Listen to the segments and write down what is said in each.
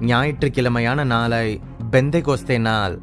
ஞாயிற்றுக்கிழமையான நாளை பெந்தைகோஸ்தே நாள்.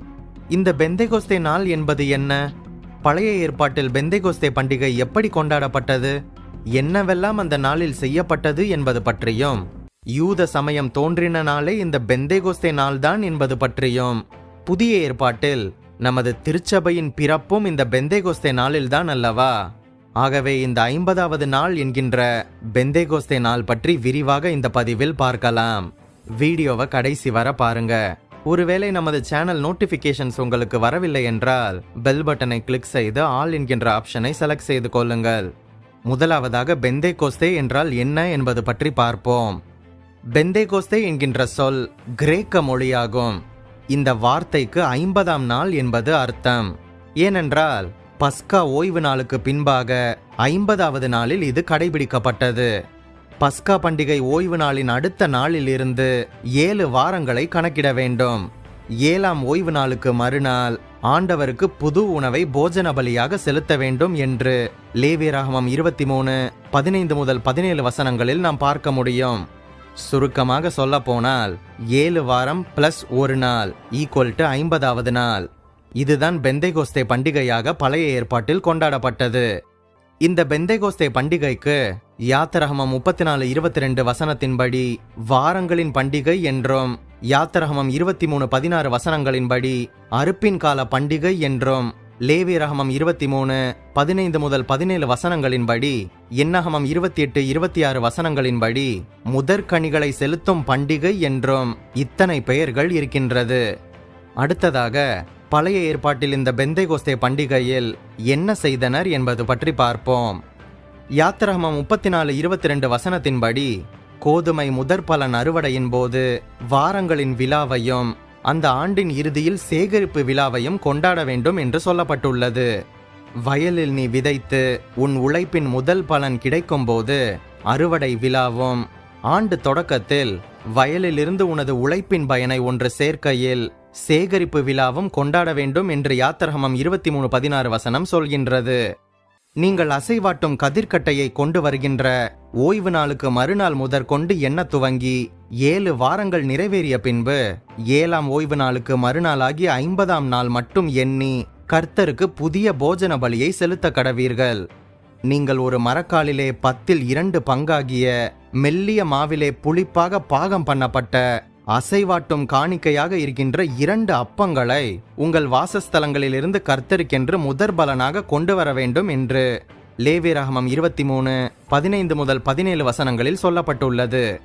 இந்த பெந்தைகோஸ்தே நாள் என்பது என்ன? பழைய ஏற்பாட்டில் பெந்தைகோஸ்தே பண்டிகை எப்படி கொண்டாடப்பட்டது? என்னவெல்லாம் அந்த நாளில் செய்யப்பட்டது என்பது பற்றியும் யூத சமயம் தோன்றின நாளே இந்த பெந்தைகோஸ்தே நாள்தான் என்பது பற்றியும் புதிய ஏற்பாட்டில் நமது திருச்சபையின் பிறப்பும் இந்த பெந்தைகோஸ்தே நாளில்தான் அல்லவா? ஆகவே இந்த ஐம்பதாவது நாள் என்கின்ற பெந்தேகோஸ்தே நாள் பற்றி விரிவாக இந்த பதிவில் பார்க்கலாம். வீடியோவை கடைசி வர பாருங்க. ஒருவேளை நமது சேனல் நோட்டிஃபிகேஷன்ஸ் உங்களுக்கு வரவில்லை என்றால் பெல் பட்டனை கிளிக் செய்து ஆல் என்கின்ற ஆப்ஷனை செலக்ட் செய்து கொள்ளுங்கள். முதலாவதாக பெந்தேகோஸ்தே என்றால் என்ன என்பது பற்றி பார்ப்போம். பெந்தேகோஸ்தே என்கின்ற சொல் கிரேக்க மொழியாகும். இந்த வார்த்தைக்கு ஐம்பதாம் நாள் என்பது அர்த்தம். ஏனென்றால் பஸ்கா ஓய்வு நாளுக்கு பின்பாக ஐம்பதாவது நாளில் இது கடைபிடிக்கப்பட்டது. பஸ்கா பண்டிகை ஓய்வு நாளின் அடுத்த நாளில் இருந்து ஏழு வாரங்களை கணக்கிட வேண்டும். ஏழாம் ஓய்வு நாளுக்கு மறுநாள் ஆண்டவருக்கு புது உணவை போஜன பலியாக செலுத்த வேண்டும் என்று லேவியராகமம் இருபத்தி மூணு பதினைந்து முதல் பதினேழு வசனங்களில் நாம் பார்க்க முடியும். சுருக்கமாக சொல்ல போனால் ஏழு வாரம் பிளஸ் ஒரு நாள் ஈக்குவல் டு ஐம்பதாவது நாள். இதுதான் பெந்தைகோஸ்தே பண்டிகையாக பழைய ஏற்பாட்டில் கொண்டாடப்பட்டது. இந்த பெந்தைகோஸ்தே பண்டிகைக்கு யாத்திரகமம் முப்பத்தி நாலு இருபத்தி ரெண்டு வசனத்தின்படி வாரங்களின் பண்டிகை என்றும் யாத்திரகமம் இருபத்தி மூணு பதினாறு வசனங்களின்படி அறுப்பின் கால பண்டிகை என்றும் லேவி ரகமம் இருபத்தி மூணு பதினைந்து முதல் பதினேழு வசனங்களின்படி எண்ணகமம் இருபத்தி எட்டு இருபத்தி ஆறு வசனங்களின்படி முதற்கனிகளை செலுத்தும் பண்டிகை என்றும் இத்தனை பெயர்கள் இருக்கின்றது. அடுத்ததாக பழைய ஏற்பாட்டில் இந்த பெந்தைகோஸ்தே பண்டிகையில் என்ன செய்தனர் என்பது பற்றி பார்ப்போம். யாத்திரகமம் முப்பத்தி நாலு இருபத்தி ரெண்டு வசனத்தின்படி கோதுமை முதற் பலன் அறுவடையின் போது வாரங்களின் விழாவையும் அந்த ஆண்டின் இறுதியில் சேகரிப்பு விழாவையும் கொண்டாட வேண்டும் என்று சொல்லப்பட்டுள்ளது. வயலில் நீ விதைத்து உன் உழைப்பின் முதல் பலன் கிடைக்கும்போது அறுவடை விழாவும் ஆண்டு தொடக்கத்தில் வயலிலிருந்து உனது உழைப்பின் பயனை ஒன்று சேர்க்கையில் சேகரிப்பு விழாவும் கொண்டாட வேண்டும் என்று யாத்திரகமம் இருபத்தி மூணு பதினாறு வசனம் சொல்கின்றது. நீங்கள் அசைவாட்டும் கதிர்கட்டையை கொண்டு வருகின்ற ஓய்வு நாளுக்கு மறுநாள் முதற்கொண்டு எண்ண துவங்கி? ஏழு வாரங்கள் நிறைவேறிய பின்பு ஏழாம் ஓய்வு நாளுக்கு மறுநாளாகி ஐம்பதாம் நாள் மட்டும் எண்ணி கர்த்தருக்கு புதிய போஜன பலியை செலுத்த கடவீர்கள். நீங்கள் ஒரு மரக்காலிலே பத்தில் இரண்டு பங்காகிய மெல்லிய மாவிலே புளிப்பாக பாகம் பண்ணப்பட்ட அசைவாட்டும் காணிக்கையாக இருக்கின்ற இரண்டு அப்பங்களை உங்கள் வாசஸ்தலங்களிலிருந்து கர்த்தருக்கென்று முதற் பலனாக கொண்டு வர வேண்டும் என்று லேவி ரஹமம் இருபத்தி மூணு பதினைந்து முதல் பதினேழு வசனங்களில் சொல்லப்பட்டுள்ளது.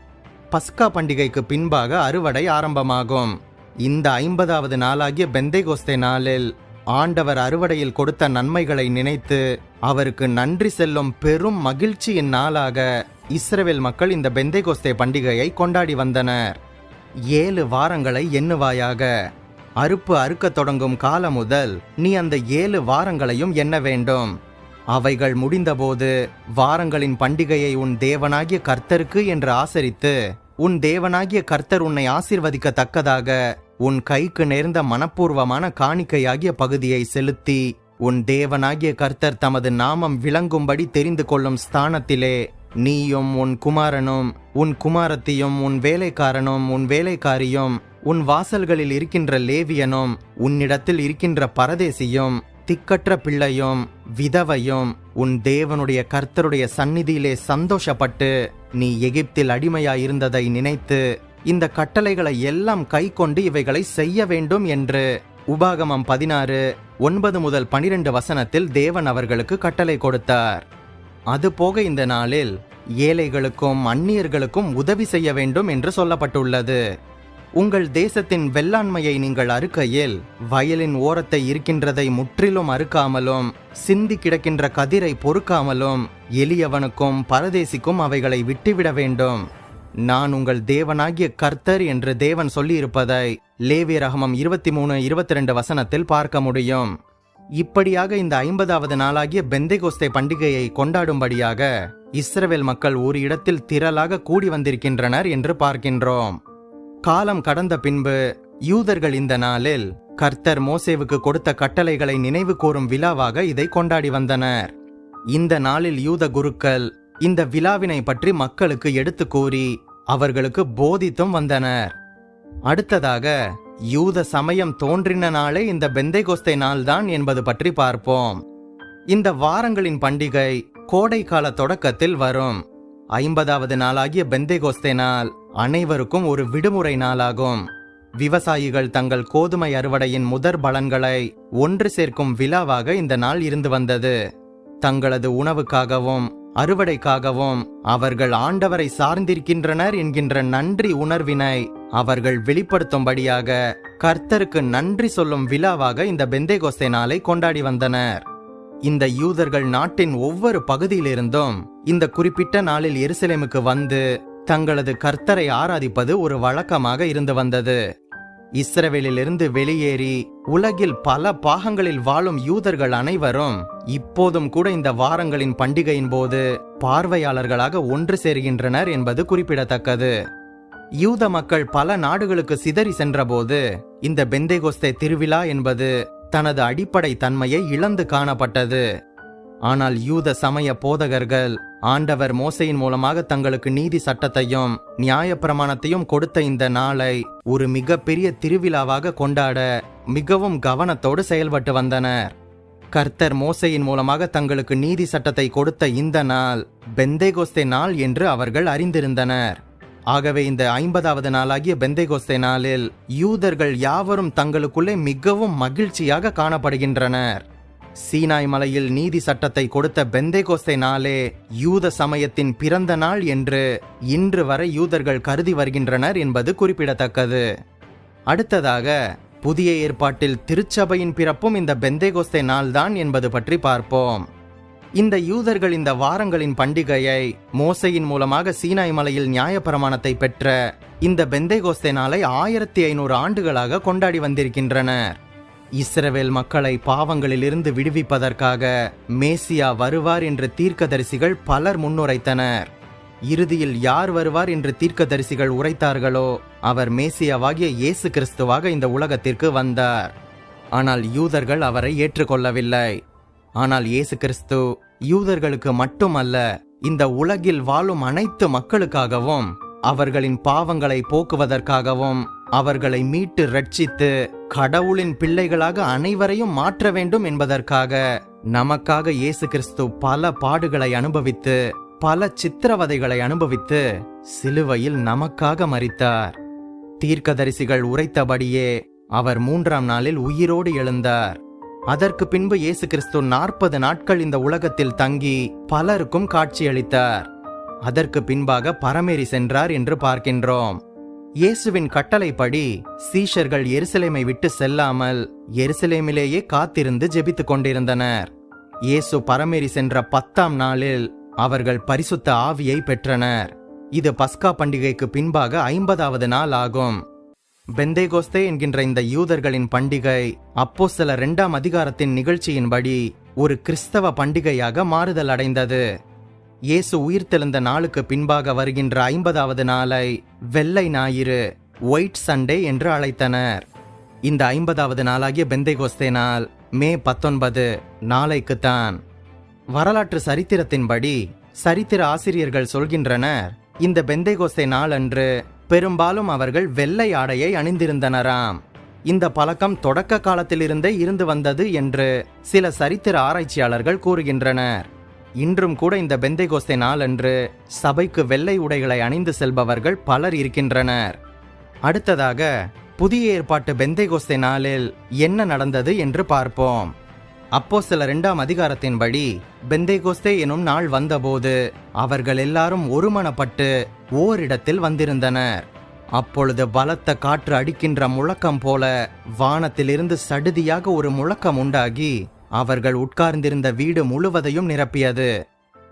பஸ்கா பண்டிகைக்கு பின்பாக அறுவடை ஆரம்பமாகும். இந்த ஐம்பதாவது நாளாகிய பெந்தைகோஸ்தே நாளில் ஆண்டவர் அறுவடையில் கொடுத்த நன்மைகளை நினைத்து அவருக்கு நன்றி செல்லும் பெரும் மகிழ்ச்சியின் நாளாக இஸ்ரேல் மக்கள் இந்த பெந்தைகோஸ்தே பண்டிகையை கொண்டாடி வந்தனர். ஏழு வாரங்களை எண்ணுவாயாக. அறுப்பு அறுக்கத் தொடங்கும் காலம் முதல் நீ அந்த ஏழு வாரங்களையும் எண்ண வேண்டும். அவைகள் முடிந்தபோது வாரங்களின் பண்டிகையை உன் தேவனாகிய கர்த்தருக்கு என்று ஆசரித்து உன் தேவனாகிய கர்த்தர் உன்னை ஆசிர்வதிக்கத்தக்கதாக உன் கைக்கு நேர்ந்த மனப்பூர்வமான காணிக்கையாகிய பகுதியை செலுத்தி உன் தேவனாகிய கர்த்தர் தமது நாமம் விளங்கும்படி தெரிந்து கொள்ளும் ஸ்தானத்திலே நீயும் உன் குமாரனும் உன் குமாரத்தியும் உன் வேலைக்காரனும் உன் வேலைக்காரியும் உன் வாசல்களில் இருக்கின்ற லேவியனும் உன்னிடத்தில் இருக்கின்ற பரதேசியும் திக்கற்ற பிள்ளையும் விதவையும் உன் தேவனுடைய கர்த்தருடைய சந்நிதியிலே சந்தோஷப்பட்டு நீ எகிப்தில் அடிமையாயிருந்ததை நினைத்து இந்த கட்டளைகளை எல்லாம் கை கொண்டு இவைகளை செய்ய வேண்டும் என்று உபாகமம் பதினாறு ஒன்பது முதல் பனிரெண்டு வசனத்தில் தேவன் அவர்களுக்கு கட்டளை கொடுத்தார். அதுபோக இந்த நாளில் ஏழைகளுக்கும் அந்நியர்களுக்கும் உதவி செய்ய வேண்டும் என்று சொல்லப்பட்டுள்ளது. உங்கள் தேசத்தின் வெள்ளாண்மையை நீங்கள் அறுக்கையில் வயலின் ஓரத்தை இருக்கின்றதை முற்றிலும் அறுக்காமலும் சிந்தி கிடக்கின்ற கதிரை பொறுக்காமலும் எளியவனுக்கும் பரதேசிக்கும் அவைகளை விட்டுவிட வேண்டும். நான் உங்கள் தேவனாகிய கர்த்தர் என்று தேவன் சொல்லியிருப்பதை லேவிய ரகமம் இருபத்தி மூணு இருபத்தி ரெண்டு வசனத்தில் பார்க்க முடியும். இப்படியாக இந்த ஐம்பதாவது நாளாகிய பெந்தைகோஸ்தே பண்டிகையை கொண்டாடும்படியாக இஸ்ரவேல் மக்கள் ஒரு இடத்தில் திரளாக கூடி வந்திருக்கின்றனர் என்று பார்க்கின்றோம். காலம் கடந்த பின்பு யூதர்கள் இந்த நாளில் கர்த்தர் மோசேவுக்கு கொடுத்த கட்டளைகளை நினைவு கூறும் விழாவாக இதை கொண்டாடி வந்தனர். இந்த நாளில் யூத குருக்கள் இந்த விழாவினை பற்றி மக்களுக்கு எடுத்து கூறி அவர்களுக்கு போதித்தும் வந்தனர். அடுத்ததாக யூத சமயம் தோன்றின நாளே இந்த பெந்தைகோஸ்தே நாள்தான் என்பது பற்றி பார்ப்போம். இந்த வாரங்களின் பண்டிகை கோடைக்கால தொடக்கத்தில் வரும். ஐம்பதாவது நாளாகிய பெந்தைகோஸ்தே நாள் அனைவருக்கும் ஒரு விடுமுறை நாளாகும். விவசாயிகள் தங்கள் கோதுமை அறுவடையின் முதற் பலன்களை ஒன்று சேர்க்கும் விழாவாக இந்த நாள் இருந்து வந்தது. தங்களது உணவுக்காகவும் அறுவடைக்காகவும் அவர்கள் ஆண்டவரை சார்ந்திருக்கின்றனர் என்கின்ற நன்றி உணர்வினை அவர்கள் வெளிப்படுத்தும்படியாக கர்த்தருக்கு நன்றி சொல்லும் விழாவாக இந்த பெந்தேகோஸ்தே நாளை கொண்டாடி வந்தனர். இந்த யூதர்கள் நாட்டின் ஒவ்வொரு பகுதியிலிருந்தும் இந்த குறிப்பிட்ட நாளில் எருசலேமுக்கு வந்து தங்களது கர்த்தரை ஆராதிப்பது ஒரு வழக்கமாக இருந்து வந்தது. இஸ்ரவேலிலிருந்து வெளியேறி உலகில் பல பாகங்களில் வாழும் யூதர்கள் அனைவரும் இப்போதும் கூட இந்த வாரங்களின் பண்டிகையின் போது பார்வையாளர்களாக ஒன்று சேர்கின்றனர் என்பது குறிப்பிடத்தக்கது. யூத மக்கள் பல நாடுகளுக்கு சிதறி சென்றபோது இந்த பெந்தேகோஸ்தே திருவிழா என்பது தனது அடிப்படை தன்மையை இழந்து காணப்பட்டது. ஆனால் யூத சமய போதகர்கள் ஆண்டவர் மோசையின் மூலமாக தங்களுக்கு நீதி சட்டத்தையும் நியாயப்பிரமாணத்தையும் கொடுத்த இந்த நாளை ஒரு மிகப்பெரிய திருவிழாவாக கொண்டாட மிகவும் கவனத்தோடு செயல்பட்டு வந்தனர். கர்த்தர் மோசையின் மூலமாக தங்களுக்கு நீதி சட்டத்தை கொடுத்த இந்த நாள் பெந்தேகோஸ்தே நாள் என்று அவர்கள் அறிந்திருந்தனர். ஆகவே இந்த ஐம்பதாவது நாளாகிய பெந்தைகோஸ்தே நாளில் யூதர்கள் யாவரும் தங்களுக்குள்ளே மிகவும் மகிழ்ச்சியாக காணப்படுகின்றனர். சீனாய் மலையில் நீதி சட்டத்தை கொடுத்த பெந்தேகோஸ்தே நாளே யூத சமயத்தின் பிறந்த நாள் என்று இன்று வரை யூதர்கள் கருதி வருகின்றனர் என்பது குறிப்பிடத்தக்கது. அடுத்ததாக புதிய ஏற்பாட்டில் திருச்சபையின் பிறப்பும் இந்த பெந்தேகோஸ்தே நாள்தான் என்பது பற்றி பார்ப்போம். இந்த யூதர்கள் இந்த வாரங்களின் பண்டிகையை மோசையின் மூலமாக சீனாய் மலையில் நியாயப்பிரமாணத்தை பெற்ற இந்த பெந்தைகோஸ்தே நாளை ஆயிரத்தி ஐநூறு ஆண்டுகளாக கொண்டாடி வந்திருக்கின்றனர். இஸ்ரவேல் மக்களை பாவங்களிலிருந்து விடுவிப்பதற்காக மேசியா வருவார் என்று தீர்க்கதரிசிகள் பலர் முன்னுரைத்தனர். இறுதியில் யார் வருவார் என்று தீர்க்கதரிசிகள் உரைத்தார்களோ அவர் மேசியாவாகிய இயேசு கிறிஸ்துவாக இந்த உலகத்திற்கு வந்தார். ஆனால் யூதர்கள் அவரை ஏற்றுக்கொள்ளவில்லை. ஆனால் இயேசு கிறிஸ்து யூதர்களுக்கு மட்டுமல்ல இந்த உலகில் வாழும் அனைத்து மக்களுக்காகவும் அவர்களின் பாவங்களை போக்குவதற்காகவும் அவர்களை மீட்டு ரட்சித்து கடவுளின் பிள்ளைகளாக அனைவரையும் மாற்ற வேண்டும் என்பதற்காக நமக்காக இயேசு கிறிஸ்து பல பாடுகளை அனுபவித்து பல சித்திரவதைகளை அனுபவித்து சிலுவையில் நமக்காக மறித்தார் தீர்க்கதரிசிகள் உரைத்தபடியே அவர் மூன்றாம் நாளில் உயிரோடு எழுந்தார். அதற்கு பின்பு இயேசு கிறிஸ்து நாற்பது நாட்கள் இந்த உலகத்தில் தங்கி பலருக்கும் காட்சியளித்தார். அதற்கு பின்பாக பரமேறி சென்றார் என்று பார்க்கின்றோம். இயேசுவின் கட்டளைப்படி சீஷர்கள் எருசலேமை விட்டு செல்லாமல் எருசலேமிலேயே காத்திருந்து ஜெபித்துக் கொண்டிருந்தனர். இயேசு பரமேறி சென்ற பத்தாம் நாளில் அவர்கள் பரிசுத்த ஆவியை பெற்றனர். இது பஸ்கா பண்டிகைக்கு பின்பாக ஐம்பதாவது நாள் ஆகும். பெந்தேகோஸ்தே என்கின்ற இந்த யூதர்களின் பண்டிகை அப்போ சில இரண்டாம் அதிகாரத்தின் நிகழ்ச்சியின்படி ஒரு கிறிஸ்தவ பண்டிகையாக மாறுதல் அடைந்தது. இயேசு உயிர்த்தெழுந்த நாளுக்கு பின்பாக வருகின்ற ஐம்பதாவது நாளை வெள்ளை ஞாயிறு ஒயிட் சண்டே என்று அழைத்தனர். இந்த ஐம்பதாவது நாளாகிய பெந்தைகோஸ்தே நாள் மே பத்தொன்பது நாளைக்குத்தான். வரலாற்று சரித்திரத்தின்படி சரித்திர ஆசிரியர்கள் சொல்கின்றனர் இந்த பெந்தைகோஸ்தே நாள் அன்று பெரும்பாலும் அவர்கள் வெள்ளை ஆடையை அணிந்திருந்தனராம். இந்த பழக்கம் தொடக்க காலத்திலிருந்தே இருந்து வந்தது என்று சில சரித்திர ஆராய்ச்சியாளர்கள் கூறுகின்றனர். இன்றும் கூட இந்த பெந்தைகோஸ்தே நாள் அன்று சபைக்கு வெள்ளை உடைகளை அணிந்து செல்பவர்கள் பலர் இருக்கின்றனர். அடுத்ததாக புதிய ஏற்பாட்டு பெந்தைகோஸ்தே நாளில் என்ன நடந்தது என்று பார்ப்போம். அப்போ சில இரண்டாம் அதிகாரத்தின்படி பெந்தைகோஸ்தே எனும் நாள் வந்தபோது அவர்கள் எல்லாரும் ஒருமனப்பட்டு ஓரிடத்தில் வந்திருந்தனர். அப்பொழுது பலத்த காற்று அடிக்கின்ற முழக்கம் போல வானத்திலிருந்து சடுதியாக ஒரு முழக்கம் உண்டாகி அவர்கள் உட்கார்ந்திருந்த வீடு முழுவதையும் நிரப்பியது.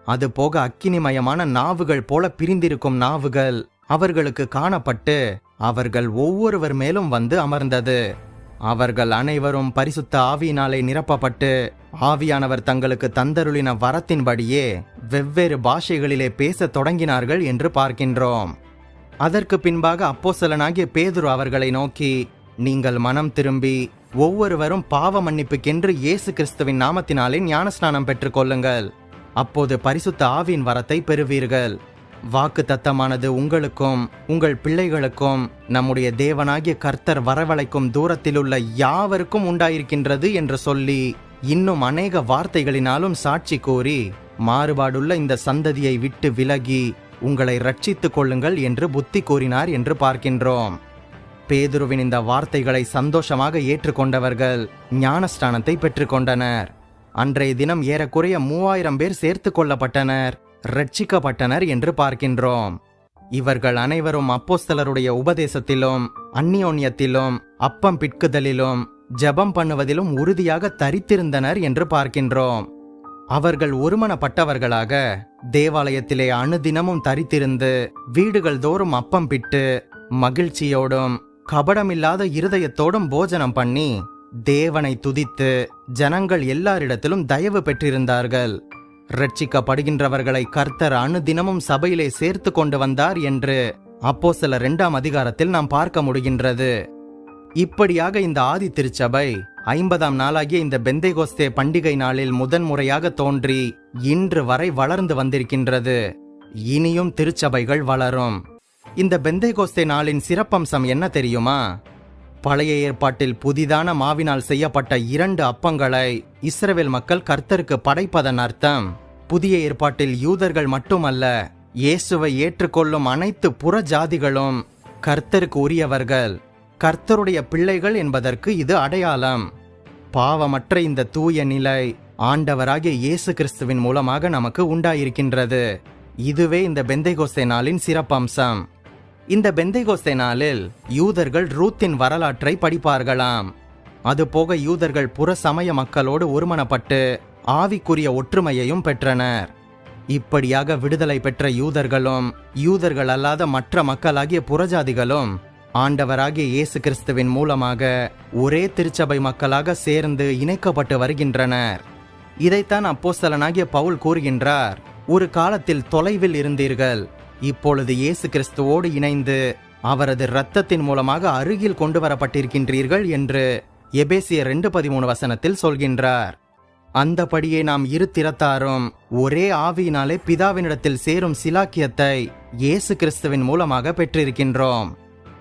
அது போக அக்கினிமயமான நாவுகள் போல பிரிந்திருக்கும் நாவுகள் அவர்களுக்கு காணப்பட்டு அவர்கள் ஒவ்வொருவர் மேலும் வந்து அமர்ந்தது. அவர்கள் அனைவரும் பரிசுத்த ஆவியினாலே நிரப்பப்பட்டு ஆவியானவர் தங்களுக்கு தந்தருளின வரத்தின்படியே வெவ்வேறு பாஷைகளிலே பேசத் தொடங்கினார்கள் என்று பார்க்கின்றோம். அதற்கு பின்பாக அப்போசலனாகிய பேதுரு அவர்களை நோக்கி நீங்கள் மனம் திரும்பி ஒவ்வொருவரும் பாவ மன்னிப்புக்கென்று இயேசு கிறிஸ்துவின் நாமத்தினாலே ஞானஸ்நானம் பெற்றுக்கொள்ளுங்கள் அப்போது பரிசுத்த ஆவியின் வரத்தை பெறுவீர்கள். வாக்கு தத்தமானது உங்களுக்கும் உங்கள் பிள்ளைகளுக்கும் நம்முடைய தேவனாகிய கர்த்தர் வரவழைக்கும் தூரத்திலுள்ள யாவருக்கும் உண்டாயிருக்கின்றது என்று சொல்லி இன்னும் அநேக வார்த்தைகளினாலும் சாட்சி கூறி மாறுபாடுள்ள இந்த சந்ததியை விட்டு விலகி உங்களை ரட்சித்துக் கொள்ளுங்கள் என்று புத்தி கூறினார் என்று பார்க்கின்றோம். பேதுருவின் இந்த வார்த்தைகளை சந்தோஷமாக ஏற்றுக்கொண்டவர்கள் ஞானஸ்தானத்தை பெற்றுக்கொண்டனர். அன்றைய தினம் ஏறக்குறைய மூவாயிரம் பேர் சேர்த்து கொள்ளப்பட்டனர். ரட்சிக்கப்பட்டனர் என்று பார்க்கின்றோம். இவர்கள் அனைவரும் அப்போஸ்தலருடைய உபதேசத்திலும் அந்நியோன்யத்திலும் அப்பம் பிட்குதலிலும் ஜெபம் பண்ணுவதிலும் உறுதியாக தரித்திருந்தனர் என்று பார்க்கின்றோம். அவர்கள் ஒருமனப்பட்டவர்களாக தேவாலயத்திலே அணுதினமும் தரித்திருந்து வீடுகள் தோறும் அப்பம் பிட்டு மகிழ்ச்சியோடும் கபடமில்லாத இருதயத்தோடும் போஜனம் பண்ணி தேவனை துதித்து ஜனங்கள் எல்லாரிடத்திலும் தயவு பெற்றிருந்தார்கள். ரட்சிக்கப்படுகின்றவர்களை கர்த்தர் அணுதினமும் சபையிலே சேர்த்து கொண்டு வந்தார் என்று அப்போ சில இரண்டாம் அதிகாரத்தில் நாம் பார்க்க முடிகின்றது. இப்படியாக இந்த ஆதி திருச்சபை ஐம்பதாம் நாளாகிய இந்த பெந்தைகோஸ்தே பண்டிகை நாளில் முதன்முறையாக தோன்றி இன்று வரை வளர்ந்து வந்திருக்கின்றது. இனியும் திருச்சபைகள் வளரும். இந்த பெந்தைகோஸ்தே நாளின் சிறப்பம்சம் என்ன தெரியுமா? பழைய ஏற்பாட்டில் புதிதான மாவினால் செய்யப்பட்ட இரண்டு அப்பங்களை இஸ்ரவேல் மக்கள் கர்த்தருக்கு படைப்பதன் அர்த்தம். புதிய ஏற்பாட்டில் யூதர்கள் மட்டுமல்ல இயேசுவை ஏற்றுக்கொள்ளும் அனைத்து புற ஜாதிகளும் கர்த்தருக்கு உரியவர்கள். கர்த்தருடைய பிள்ளைகள் என்பதற்கு இது அடையாளம். பாவமற்ற இந்த தூய நிலை ஆண்டவராகிய இயேசு கிறிஸ்துவின் மூலமாக நமக்கு உண்டாயிருக்கின்றது. இதுவே இந்த பெந்தைகோசை நாளின் சிறப்பம்சம். இந்த பெந்தைகோஸ்தே நாளில் யூதர்கள் ரூத்தின் வரலாற்றை படிப்பார்களாம். அதுபோக யூதர்கள் புற சமய மக்களோடு ஒருமனப்பட்டு ஆவிக்குரிய ஒற்றுமையையும் பெற்றனர். இப்படியாக விடுதலை பெற்ற யூதர்களும் யூதர்கள் அல்லாத மற்ற மக்களாகிய புறஜாதிகளும் ஆண்டவராகிய இயேசு கிறிஸ்துவின் மூலமாக ஒரே திருச்சபை மக்களாக சேர்ந்து இணைக்கப்பட்டு வருகின்றனர். இதைத்தான் அப்போஸ்தலனாகிய பவுல் கூறுகின்றார் ஒரு காலத்தில் தொலைவில் இருந்தீர்கள் இப்பொழுது இயேசு கிறிஸ்துவோடு இணைந்து அவரது இரத்தத்தின் மூலமாக அருகில் கொண்டு வரப்பட்டிருக்கின்றீர்கள் என்று எபேசிய ரெண்டு பதிமூணு வசனத்தில் சொல்கின்றார். அந்தபடியே நாம் இரு திறத்தாரும் ஒரே ஆவியினாலே பிதாவினிடத்தில் சேரும் சிலாக்கியத்தை இயேசு கிறிஸ்துவின் மூலமாக பெற்றிருக்கின்றோம்.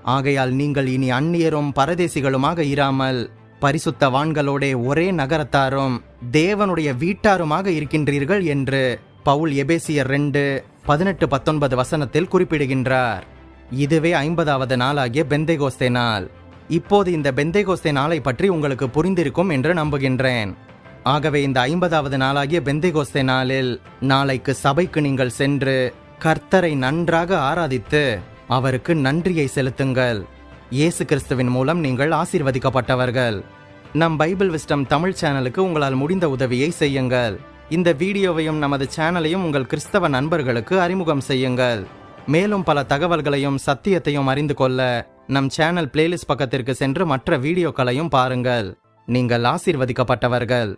ஆகையால் நீங்கள் இனி அந்நியரும் பரதேசிகளுமாக இராமல் பரிசுத்தவான்களோடே ஒரே நகரத்தாரும் தேவனுடைய வீட்டாருமாக இருக்கின்றீர்கள் என்று பவுல் எபேசியர் ரெண்டு பதினெட்டு பத்தொன்பது வசனத்தில் குறிப்பிடுகின்றார். இதுவே ஐம்பதாவது நாளாகிய பெந்தைகோஸ்தே நாள். இப்போது இந்த பெந்தைகோஸ்தே நாளை பற்றி உங்களுக்கு புரிந்திருக்கும் என்று நம்புகின்றேன். ஆகவே இந்த ஐம்பதாவது நாளாகிய பெந்தைகோஸ்தே நாளில் நாளைக்கு சபைக்கு நீங்கள் சென்று கர்த்தரை நன்றாக ஆராதித்து அவருக்கு நன்றியை செலுத்துங்கள். இயேசு கிறிஸ்துவின் மூலம் நீங்கள் ஆசீர்வதிக்கப்பட்டவர்கள். நம் பைபிள் விஸ்டம் தமிழ் சேனலுக்கு உங்களால் முடிந்த உதவியை செய்யுங்கள். இந்த வீடியோவையும் நமது சேனலையும் உங்கள் கிறிஸ்தவ நண்பர்களுக்கு அறிமுகம் செய்யுங்கள். மேலும் பல தகவல்களையும் சத்தியத்தையும் அறிந்து கொள்ள நம் சேனல் பிளேலிஸ்ட் பக்கத்திற்கு சென்று மற்ற வீடியோக்களையும் பாருங்கள். நீங்கள் ஆசீர்வதிக்கப்பட்டவர்கள்.